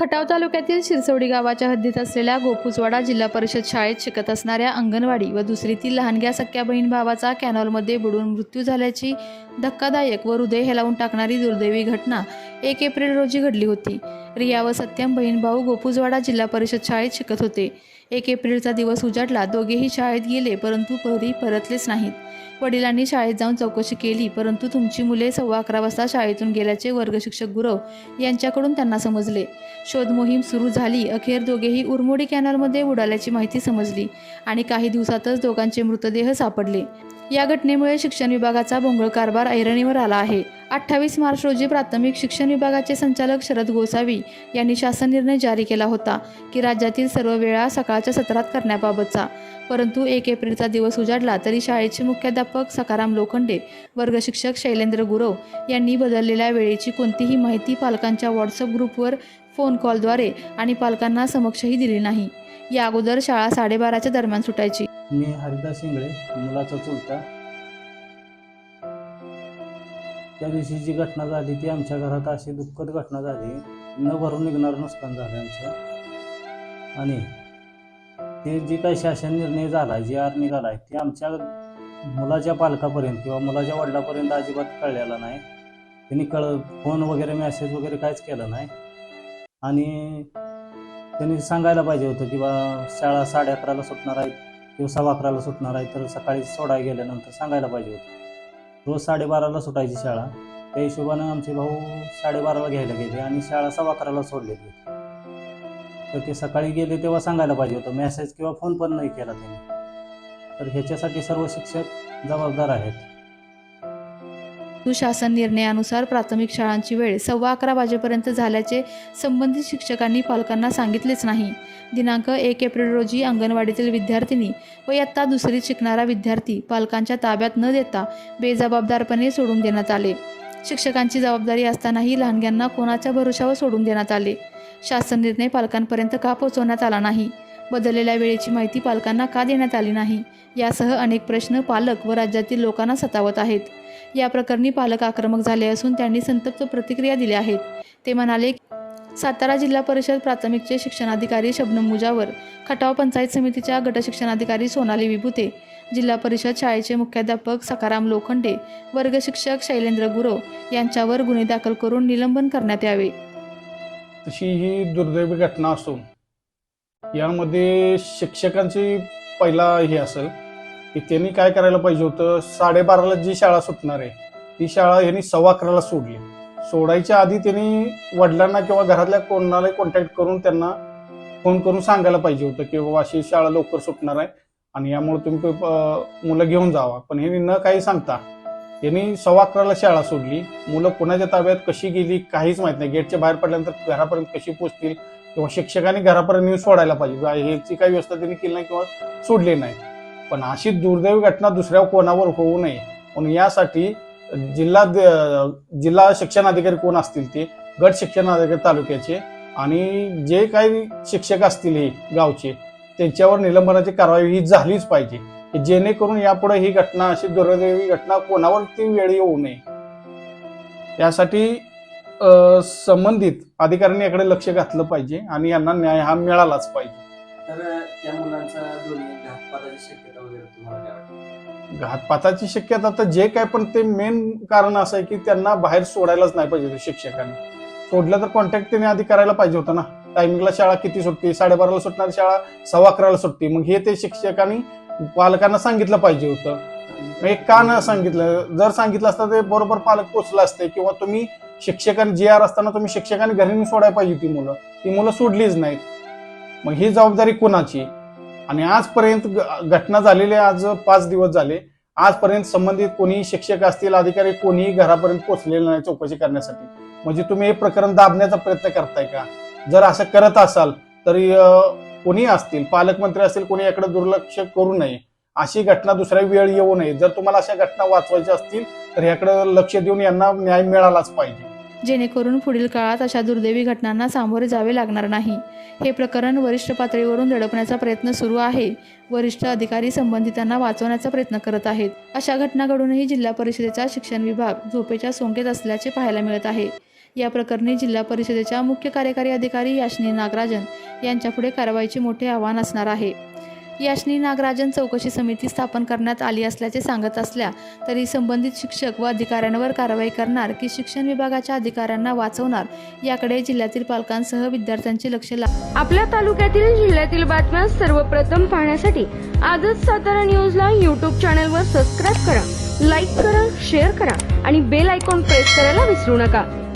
खटाव तालुक्यातील शिरसवडी गावाच्या हद्दीत असलेल्या गोपुजवाडा जिल्हा परिषद शाळेत शिकत असणाऱ्या अंगणवाडी व दुसरीतील लहानग्या सख्या बहीण भावाचा कॅनॉलमध्ये बुडून मृत्यू झाल्याची धक्कादायक व हृदय हेलावून टाकणारी दुर्दैवी घटना एक एप्रिल रोजी घडली होती. रिया व सत्यम बहीण भाऊ गोपुजवाडा जिल्हा परिषद शाळेत शिकत होते. एक एप्रिलचा दिवस उजाडला. दोघेही शाळेत गेले परंतु घरी परतलेच नाहीत. वडिलांनी शाळेत जाऊन चौकशी केली परंतु तुमची मुले सव्वा अकरा वाजता शाळेतून गेल्याचे वर्गशिक्षक गुरव यांच्याकडून त्यांना समजले. शोध मोहीम सुरू झाली. अखेर दोघेही उरमोडी कॅनलमध्ये उडाल्याची माहिती समजली आणि काही दिवसातच दोघांचे मृतदेह सापडले. या घटनेमुळे शिक्षण विभागाचा भोंगळ कारभार ऐरणीवर आला आहे. अठ्ठावीस मार्च रोजी प्राथमिक शिक्षण विभागाचे संचालक शरद गोसावी यांनी शासन निर्णय जारी केला होता की राज्यातील सर्व वेळा सकाळच्या सत्रात करण्याबाबतचा. परंतु एक एप्रिलचा दिवस उजाडला तरी शाळेचे मुख्याध्यापक सकाराम लोखंडे वर्गशिक्षक शैलेंद्र गुरव यांनी बदललेल्या वेळेची कोणतीही माहिती पालकांच्या व्हॉट्सअप ग्रुपवर फोन कॉलद्वारे आणि पालकांना समक्षही दिली नाही. या अगोदर शाळा साडेबाराच्या दरम्यान सुटायची. मी हरिदास शिंगळे मुलाचा चुलता. त्या दिवशी जी घटना झाली ती आमच्या घरात अशी दुःखद घटना झाली. न भरून निघणारं नुकसान झालं आमचं. आणि ते जी काही शासन निर्णय झाला जे आर निघाला ते आमच्या मुलाच्या पालकापर्यंत किंवा मुलाच्या वडिलापर्यंत अजिबात कळलेला नाही. त्यांनी कळ फोन वगैरे मेसेज वगैरे काहीच केलं नाही. आणि त्यांनी सांगायला पाहिजे होतं की बा शाळा साडे अकराला सुटणार आहे किंवा सव्वा अकराला सुटणार आहे तर सकाळी सोडायला गेल्यानंतर सांगायला पाहिजे होतं. रोज साडेबाराला सुटायची शाळा. त्या हिशोबानं आमचे भाऊ साडेबाराला घ्यायला गेले आणि शाळा सव्वा अकराला सोडलेली होती. तर ते सकाळी गेले तेव्हा सांगायला पाहिजे होतं. मेसेज किंवा फोन पण नाही केला त्यांनी. तर ह्याच्यासाठी सर्व शिक्षक जबाबदार आहेत. शासन निर्णयानुसार प्राथमिक शाळांची वेळ सव्वा अकरा वाजेपर्यंत झाल्याचे संबंधित शिक्षकांनी पालकांना सांगितलेच नाही. दिनांक एक एप्रिल रोजी अंगणवाडीतील विद्यार्थिनी व इयत्ता दुसरीत शिकणारा विद्यार्थी पालकांच्या ताब्यात न देता बेजबाबदारपणे सोडून देण्यात आले. शिक्षकांची जबाबदारी असतानाही लहानग्यांना कोणाच्या भरोशावर सोडून देण्यात आले. शासन निर्णय पालकांपर्यंत का पोहोचवण्यात आला नाही? बदललेल्या वेळेची माहिती पालकांना का देण्यात आली नाही? यासह अनेक प्रश्न पालक व राज्यातील लोकांना सतावत आहेत. या प्रकरणी पालक आक्रमक झाले असून त्यांनी संतप्त प्रतिक्रिया दिल्या आहेत ते म्हणाले सातारा जिल्हा परिषद प्राथमिकचे शिक्षणाधिकारी शबनम मुजावर खटाव पंचायत समितीच्या गटशिक्षणाधिकारी सोनाली विभूते जिल्हा परिषद शाळेचे मुख्याध्यापक सकाराम लोखंडे वर्गशिक्षक शैलेंद्र गुरव यांच्यावर गुन्हे दाखल करून निलंबन करण्यात यावे. तशी ही दुर्दैवी घटना असून यामध्ये शिक्षकांची पहिला हे असेल की त्यांनी काय करायला पाहिजे होतं? साडेबाराला जी शाळा सुटणार आहे ती शाळा यांनी सव्वा अकराला सोडली. सोडायच्या आधी त्यांनी वडिलांना किंवा घरातल्या कोणाला कॉन्टॅक्ट करून त्यांना फोन करून सांगायला पाहिजे होतं की बाबा अशी शाळा लवकर सुटणार आहे आणि यामुळे तुम्ही मुलं घेऊन जावा. पण हे न काही सांगता यांनी सव्वा अकराला शाळा सोडली. मुलं कोणाच्या ताब्यात कशी गेली काहीच माहीत नाही. गेटच्या बाहेर पडल्यानंतर घरापर्यंत कशी पोचतील किंवा शिक्षकांनी घरापर्यंत नेऊन सोडायला पाहिजे. ह्याची काही व्यवस्था त्यांनी केली नाही किंवा सोडली नाही. पण अशी दुर्दैवी घटना दुसऱ्या कोणावर होऊ नये. म्हणून यासाठी जिल्हा जिल्हा शिक्षण अधिकारी कोण असतील ते गट शिक्षण अधिकारी तालुक्याचे आणि जे काही शिक्षक असतील हे गावचे त्यांच्यावर निलंबनाची कारवाई ही झालीच पाहिजे. की जेणेकरून यापुढे ही घटना अशी दुर्दैवी घटना कोणावर ती वेळ येऊ नये. यासाठी संबंधित अधिकाऱ्यांनी याकडे लक्ष घातलं पाहिजे आणि यांना न्याय हा मिळालाच पाहिजे. तर त्या मुलांचा घातपाताची शक्यता वगैरे तुम्हाला काय घातपाताची शक्यता तर जे काय पण ते मेन कारण असं आहे की त्यांना बाहेर सोडायलाच नाही पाहिजे होतं शिक्षकांनी. सोडलं तर कॉन्टॅक्ट त्यांनी आधी करायला पाहिजे होतं ना. टायमिंगला शाळा किती सुटते? साडेबाराला सुटणारी शाळा सव्वा अकराला सुटते. मग हे ते शिक्षकांनी पालकांना सांगितलं पाहिजे होतं. एक का न सांगितलं? जर सांगितलं असतं ते बरोबर पालक पोचलं असते किंवा तुम्ही शिक्षकांनी जी आर असताना तुम्ही शिक्षकांनी घरी सोडायला पाहिजे ती मुलं. ती मुलं सोडलीच नाहीत. मग ही जबाबदारी कोणाची? आणि आजपर्यंत घटना झालेली आज पाच दिवस झाले. आजपर्यंत संबंधित कोणी शिक्षक असतील अधिकारी कोणीही घरापर्यंत पोहोचलेले नाही चौकशी करण्यासाठी. म्हणजे तुम्ही हे प्रकरण दाबण्याचा प्रयत्न करताय का? जर असं करत असाल तरी कोणी असतील पालकमंत्री असतील कोणी याकडे दुर्लक्ष करू नये. अशी घटना दुसऱ्या वेळ येऊ नये. जर तुम्हाला अशा घटना वाचवायच्या असतील तर याकडे लक्ष देऊन यांना न्याय मिळालाच पाहिजे. जेणेकरून पुढील काळात अशा दुर्दैवी घटनांना सामोरे जावे लागणार नाही. हे प्रकरण वरिष्ठ पातळीवरून दडपण्याचा प्रयत्न सुरू आहे. वरिष्ठ अधिकारी संबंधितांना वाचवण्याचा प्रयत्न करत आहेत. अशा घटना घडूनही जिल्हा परिषदेचा शिक्षण विभाग झोपेच्या सोंगेत असल्याचे पाहायला मिळत आहे. या प्रकरणी जिल्हा परिषदेच्या मुख्य कार्यकारी अधिकारी याशनी नागराजन यांच्यापुढे कारवाईचे मोठे आव्हान असणार आहे. याशनी नागराजन चौकशी समिती स्थापन करण्यात आली असल्याचे सांगत असल्या तरी संबंधित शिक्षक व अधिकाऱ्यांवर कारवाई करणार की शिक्षण विभागाच्या अधिकाऱ्यांना वाचवणार याकडे जिल्ह्यातील पालकांसह विद्यार्थ्यांचे लक्ष लाग आपल्या तालुक्यातील जिल्ह्यातील बातम्या सर्वप्रथम पाहण्यासाठी आजच सातारा न्यूजला यूट्यूब चॅनलवर सबस्क्राईब करा लाईक करा शेअर करा आणि बेल आयकॉन प्रेस करायला विसरू नका.